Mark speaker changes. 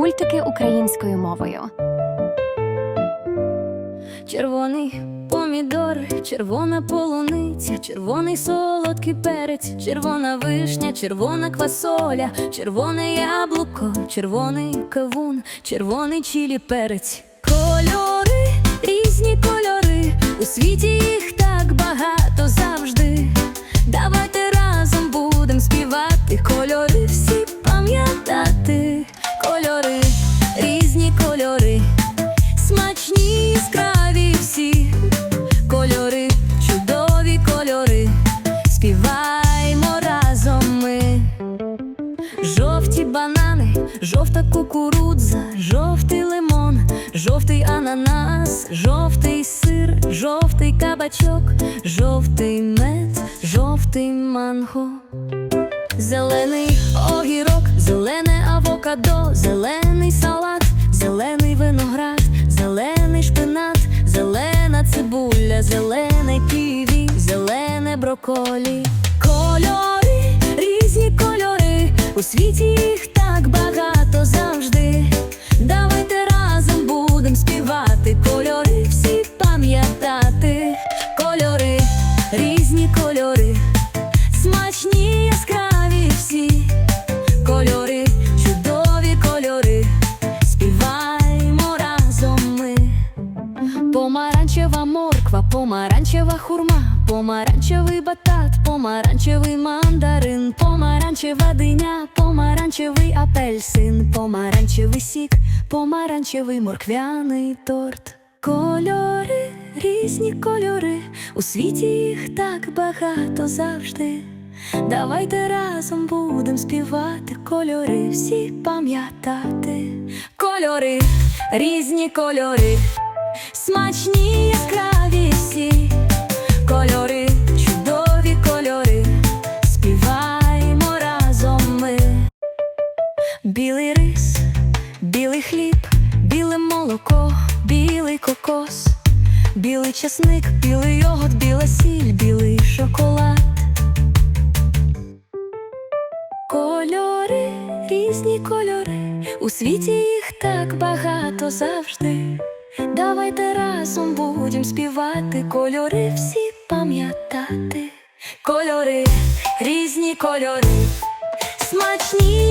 Speaker 1: Мультики українською мовою.
Speaker 2: Червоний помідор, червона полуниця, червоний солодкий перець, червона вишня, червона квасоля, червоне яблуко, червоний кавун, червоний чилі перець. Кольори, різні кольори, у світі їх жовта кукурудза, жовтий лимон, жовтий ананас, жовтий сир, жовтий кабачок, жовтий мед, жовтий манго. Зелений огірок, зелене авокадо, зелений салат, зелений виноград, зелений шпинат, зелена цибуля, зелений ківі, зелене броколі. Кольори, різні кольори, у світі їх так багато завжди. Давайте разом будем співати, кольори всі пам'ятати, кольори, різні кольори. Смачні яскраві всі кольори, чудові кольори, співаймо разом ми. Помаранчева морква, помаранчева хурма, помаранчевий батат, помаранчевий мандарин, помаранчева диня, помаранчевий апельсин, помаранчевий сік, помаранчевий морквяний торт. Кольори, різні кольори, у світі їх так багато завжди. Давайте разом будем співати, кольори всі пам'ятати. Кольори, різні кольори, смачні яскраві всі кольори, чудові кольори, співаймо разом ми. Білий рис, білий хліб, біле молоко, білий кокос, білий часник, білий йогурт, біла сіль, білий шоколад. Кольори, різні кольори, у світі їх так багато завжди. Давайте разом будем співати, кольори всі пам'ятати. Кольори, різні кольори, смачні